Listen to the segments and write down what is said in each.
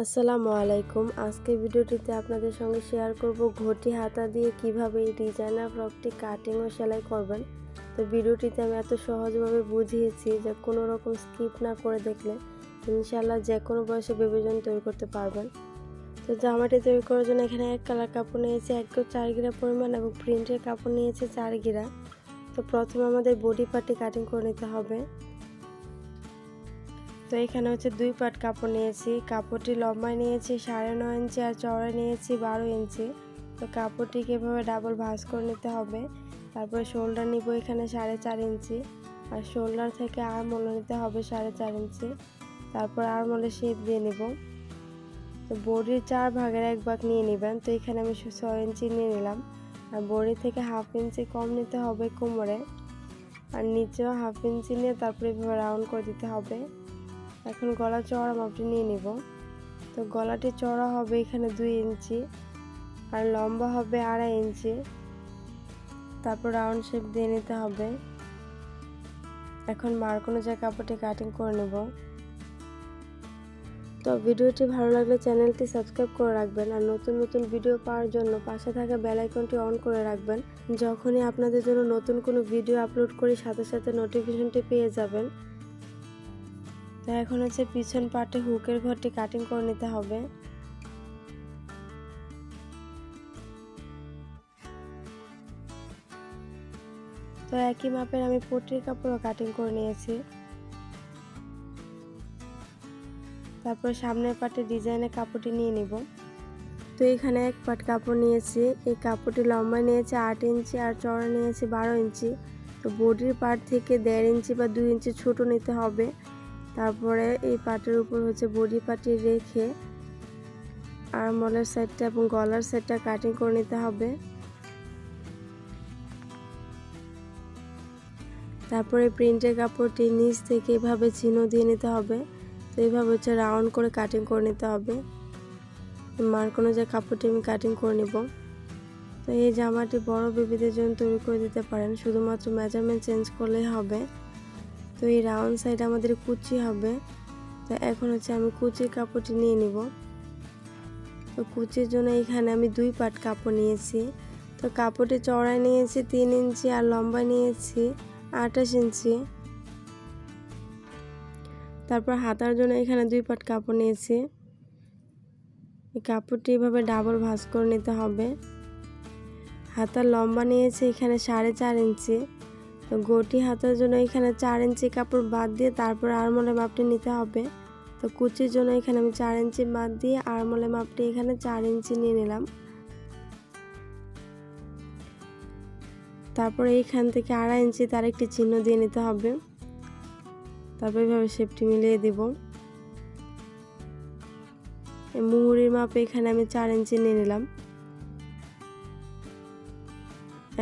আসসালামু আলাইকুম। আজকে ভিডিওটিতে আপনাদের সঙ্গে শেয়ার করব ঘটি হাতা দিয়ে কীভাবে এই ডিজাইনার ফ্রকটি কাটিং ও সেলাই করবেন। তো ভিডিওটিতে আমি এত সহজভাবে বুঝিয়েছি যে কোনো রকম স্কিপ না করে দেখলে ইনশাল্লাহ যে কোনো বয়সে বেবিজন তৈরি করতে পারবেন। তো জামাটি তৈরি করার জন্য এখানে এক কালার কাপড় নিয়েছি, এক চার গিরা পরিমাণ এবং প্রিন্টের কাপড় নিয়েছে চার গিরা। তো প্রথমে আমাদের বডি পার্টি কাটিং করে নিতে হবে। তো এখানে হচ্ছে দুই পাট কাপড় নিয়েছি। কাপড়টি লম্বায় নিয়েছি, সাড়ে নয় ইঞ্চি আর চড়ায় নিয়েছি বারো ইঞ্চি। তো কাপড়টিকে এভাবে ডাবল ভাঁজ করে নিতে হবে। তারপরে শোল্ডার নিব এখানে সাড়ে চার ইঞ্চি। আর শোল্ডার থেকে আর মলে নিতে হবে সাড়ে চার ইঞ্চি। তারপর আর মলে শেপ দিয়ে নিব। তো বডির চার ভাগের এক ভাগ নিয়ে নেবেন। তো এখানে আমি ছয় ইঞ্চি নিয়ে নিলাম। আর বডি থেকে হাফ ইঞ্চি কম নিতে হবে কোমরে। আর নিচেও হাফ ইঞ্চি নিয়ে তারপরে এভাবে রাউন্ড করে দিতে হবে। এখন গলা চড়া মাপটি নিয়ে নিব। তো গলাটি চড়া হবে এখানে দুই ইঞ্চি আর লম্বা হবে আড়াই ইঞ্চি। তারপর রাউন্ড শেপ দিয়ে নিতে হবে। এখন মার্ক অনুযায়ী কাপড়টি কাটিং করে নেব। তো ভিডিওটি ভালো লাগলে চ্যানেলটি সাবস্ক্রাইব করে রাখবেন আর নতুন নতুন ভিডিও পাওয়ার জন্য পাশে থাকা বেল আইকনটি অন করে রাখবেন। যখনই আপনাদের জন্য নতুন কোনো ভিডিও আপলোড করি, সাথে সাথে নোটিফিকেশনটি পেয়ে যাবেন। তো এখন হচ্ছে পিছন পাটে, হুকের ঘরটি কাটিং করে নিতে হবে। তো একই মাপের আমি পটির কাপড়ও কাটিং করে নিয়েছি। তারপর সামনের পাটে ডিজাইনের কাপড়টি নিয়ে নিব। তো এখানে এক পাট কাপড় নিয়েছি। এই কাপড়টি লম্বা নিয়েছে, আট ইঞ্চি আর চড়া নিয়েছে বারো ইঞ্চি। তো বডির পাট থেকে দেড় ইঞ্চি বা দুই ইঞ্চি ছোট নিতে হবে। তারপরে এই পাটের উপর হচ্ছে বডি পাটি রেখে আরমলের সাইডটা এবং গলার সাইডটা কাটিং করে নিতে হবে। তারপরে প্রিন্টের কাপড়টি নিচ থেকে এভাবে চিহ্ন দিয়ে নিতে হবে। তো এইভাবে হচ্ছে রাউন্ড করে কাটিং করে নিতে হবে। মার্ক অনুযায়ী কাপড়টি আমি কাটিং করে নিব। তো এই জামাটি বড় বেবিদের জন্য তৈরি করে দিতে পারেন। শুধুমাত্র মেজারমেন্ট চেঞ্জ করলেই হবে। তো এই রাউন্ড সাইড আমাদের কুচি হবে। তো এখন হচ্ছে আমি কুচির কাপড়টি নিয়ে নিব। তো কুচির জন্য এখানে আমি দুই পাট কাপড় নিয়েছি। তো কাপড়টি চড়াই নিয়েছি, তিন ইঞ্চি, আর লম্বা নিয়েছি আঠাশ ইঞ্চি। তারপর হাতার জন্য এখানে দুই পাট কাপড় নিয়েছি। এই কাপড়টি এভাবে ডাবল ভাঁজ করে নিতে হবে। হাতার লম্বা নিয়েছি এখানে সাড়ে চার ইঞ্চি। তো গটি হাতের জন্য এখানে চার ইঞ্চি কাপড় বাদ দিয়ে তারপর আরমলে মাপটি নিতে হবে। তো কুচির জন্য এখানে আমি চার ইঞ্চি বাদ দিয়ে আরমলে মাপটি এখানে চার ইঞ্চি নিয়ে নিলাম। তারপর এইখান থেকে আড়াই ইঞ্চি তার একটি চিহ্ন দিয়ে নিতে হবে। তারপর এইভাবে শেপটি মিলিয়ে দেব। মুহুরির মাপে এখানে আমি চার ইঞ্চি নিয়ে নিলাম।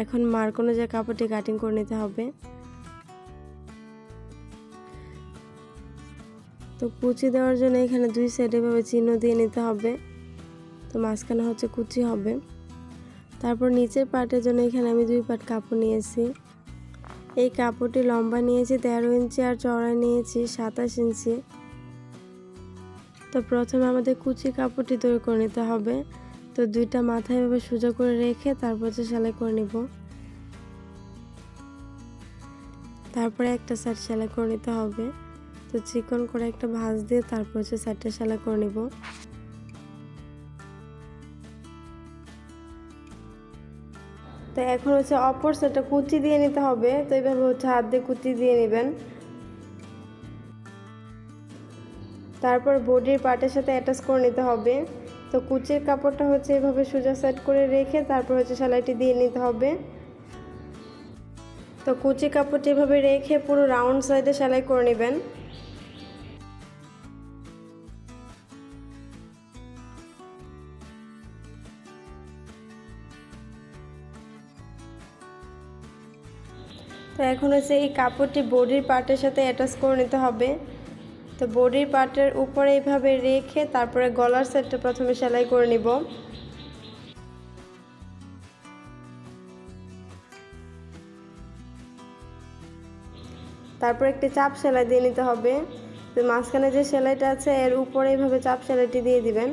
এখন মার্ক অনুযায়ী কাপড়টি কাটিং করে নিতে হবে। তো কুচি দেওয়ার জন্য এখানে দুই সাইডে ভাবে চিহ্ন দিয়ে নিতে হবে। তো মাঝখানে হচ্ছে কুচি হবে। তারপর নিচের পাটের জন্য এখানে আমি দুই পাট কাপড় নিয়েছি। এই কাপড়টি লম্বা নিয়েছি, তেরো ইঞ্চি আর চড়াই নিয়েছি, সাতাশ ইঞ্চি। তো প্রথমে আমাদের কুচি কাপড়টি তৈরি করে নিতে হবে। তো দুইটা মাথায় এভাবে সোজা করে রেখে তারপর হচ্ছে সেলাই করে নিব। তারপরে একটা সাইড সেলাই করে নিতে হবে। তো চিকন করে একটা ভাঁজ দিয়ে তারপর হচ্ছে সাইডটা সেলাই করে নিব। তো এখন হচ্ছে অপর সাইডটা কুচি দিয়ে নিতে হবে। তো এইভাবে হচ্ছে হাত দিয়ে কুচি দিয়ে নেবেন। তারপর বডির পার্টের সাথে অ্যাটাচ করে নিতে হবে। তো কুচির কাপড়টা হচ্ছে এভাবে সোজা সেট করে রেখে তারপর হচ্ছে সেলাইটি দিয়ে নিতে হবে। তো কুচি কাপড়টি এভাবে রেখে পুরো রাউন্ড সাইডে সেলাই করে নেবেন। তো এখন হচ্ছে এই কাপড়টি বডির পার্টের সাথে অ্যাটাচ করে নিতে হবে। তো বডির পার্টের উপরে এইভাবে রেখে তারপরে গলার সেটটা প্রথমে সেলাই করে নিব। তারপর একটি চাপ সেলাই দিয়ে নিতে হবে। তো মাঝখানে যে সেলাইটা আছে, এর উপরে এইভাবে চাপ সেলাইটি দিয়ে দিবেন।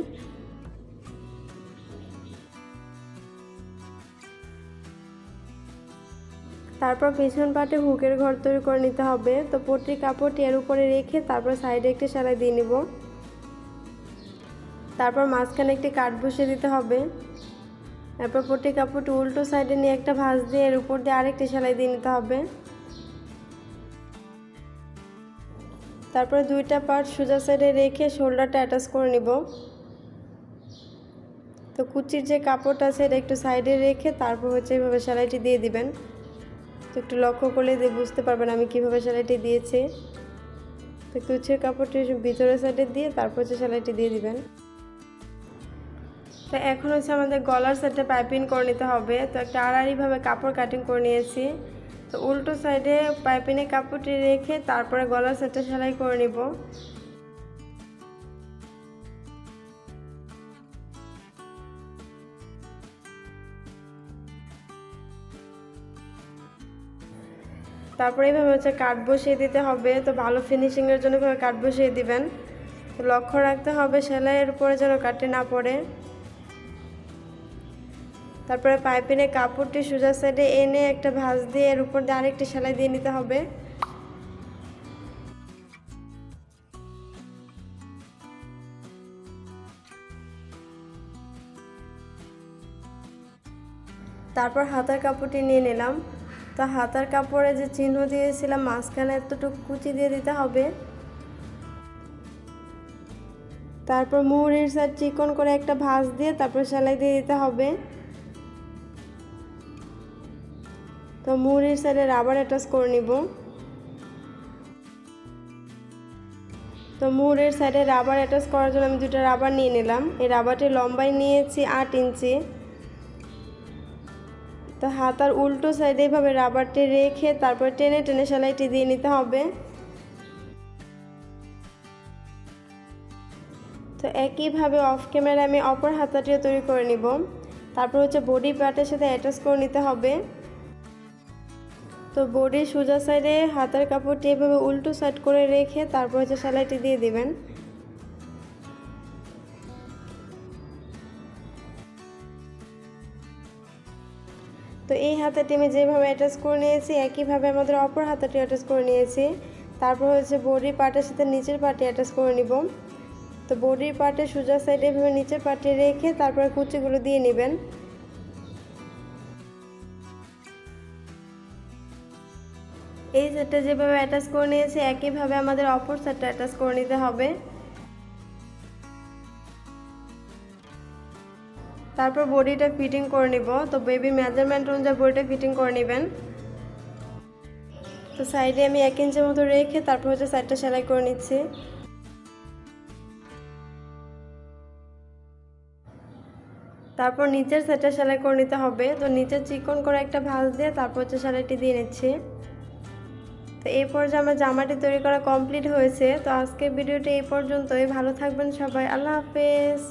তারপর পিছন পাটে হুকের ঘর তৈরি করে নিতে হবে। তো পট্টি কাপড়টি এর উপরে রেখে তারপর সাইডে একটি সেলাই দিয়ে নিব। তারপর মাঝখানে একটি কাঠ বসিয়ে দিতে হবে। এরপর পট্টি কাপড়টি উল্টো সাইডে নিয়ে একটা ভাঁজ দিয়ে এর উপর দিয়ে আরেকটি সেলাই দিয়ে নিতে হবে। তারপরে দুইটা পার্ট সোজা সাইডে রেখে শোল্ডারটা অ্যাটাচ করে নিব। তো কুচির যে কাপড়টা আছে, এটা একটু সাইডে রেখে তারপর হচ্ছে এইভাবে সেলাইটি দিয়ে দিবেন। একটু লক্ষ্য করলে যে বুঝতে পারবেন আমি কীভাবে সেলাইটি দিয়েছি। তো কুচির কাপড়টি ভিতরের সাইডে দিয়ে তারপর হচ্ছে সেলাইটি দিয়ে দিবেন। তো এখন হচ্ছে আমাদের গলার সাইডে পাইপিং করে নিতে হবে। তো একটা আড়াআড়িভাবে কাপড় কাটিং করে নিয়েছি। তো উল্টো সাইডে পাইপিনে কাপড়টি রেখে তারপরে গলার সাইডে সেলাই করে নিব। তারপরে এইভাবে হচ্ছে কাঠ বসিয়ে দিতে হবে। তো ভালো ফিনিশিংয়ের জন্য কাঠ বসিয়ে দিবেন। তো লক্ষ্য রাখতে হবে সেলাইয়ের উপরে যেন কাটে না পড়ে। তারপরে পাইপিনে কাপড়টি সোজা সাইডে এনে একটা ভাঁজ দিয়ে এর উপর দিয়ে আরেকটি সেলাই দিয়ে নিতে হবে। তারপর হাতার কাপড়টি নিয়ে নিলাম। তো হাতার কাপড়ে যে চিহ্ন দিয়েছিলাম, মাঝখানে এতটুকু কুচি দিয়ে দিতে হবে। তারপর মুহুরির সাইড চিকন করে একটা ভাঁজ দিয়ে তারপর সেলাই দিয়ে দিতে হবে। তো মুহুরির সাইডে রাবার অ্যাটাচ করে নিব। তো মুহুরের সাইডে রাবার অ্যাটাচ করার জন্য আমি দুটো রাবার নিয়ে নিলাম। এই রাবারটি লম্বায় নিয়েছি আট ইঞ্চি। তো হাতার উল্টো সাইডে এভাবে রাবারটি রেখে তারপর টেনে টেনে সেলাইটি দিয়ে নিতে হবে। তো একইভাবে অফ ক্যামেরা আমি অপর হাতাটিও তৈরি করে নিব। তারপর হচ্ছে বডি পার্টের সাথে অ্যাটাচ করে নিতে হবে। তো বডির সোজা সাইডে হাতার কাপড়টি এভাবে উল্টো সাইড করে রেখে তারপর হচ্ছে সেলাইটি দিয়ে দিবেন। তো এই হাতাটি আমি যেভাবে অ্যাটাচ করে নিয়েছি, একইভাবে আমাদের অপর হাতাটি অ্যাটাচ করে নিয়েছি। তারপর হচ্ছে বডির পার্টের সাথে নিচের পার্টি অ্যাটাচ করে নিব। তো বডির পার্টে সোজা সাইডে এভাবে নিচের পার্টি রেখে তারপরে কুচিগুলো দিয়ে নেবেন। এই সেটটা যেভাবে অ্যাটাচ করে নিয়েছি, একইভাবে আমাদের অপর সেটটা অ্যাটাচ করে নিতে হবে। তারপর বডিটা ফিটিং করে নিব। তো বেবি মেজারমেন্ট অনুযায়ী বডিটা ফিটিং করে নেবেন। তো সাইডে আমি এক ইঞ্চের মতো রেখে তারপর হচ্ছে সাইডটা সেলাই করে নিচ্ছি। তারপর নিচের সাইডটা সেলাই করে নিতে হবে। তো নিচে চিকন করে একটা ভাঁজ দিয়ে তারপর হচ্ছে সেলাইটি দিয়ে নিচ্ছি। তো এই পর্যায়ে আমার জামাটি তৈরি করা কমপ্লিট হয়েছে। তো আজকের ভিডিওটি এই পর্যন্তই। ভালো থাকবেন সবাই। আল্লাহ হাফেজ।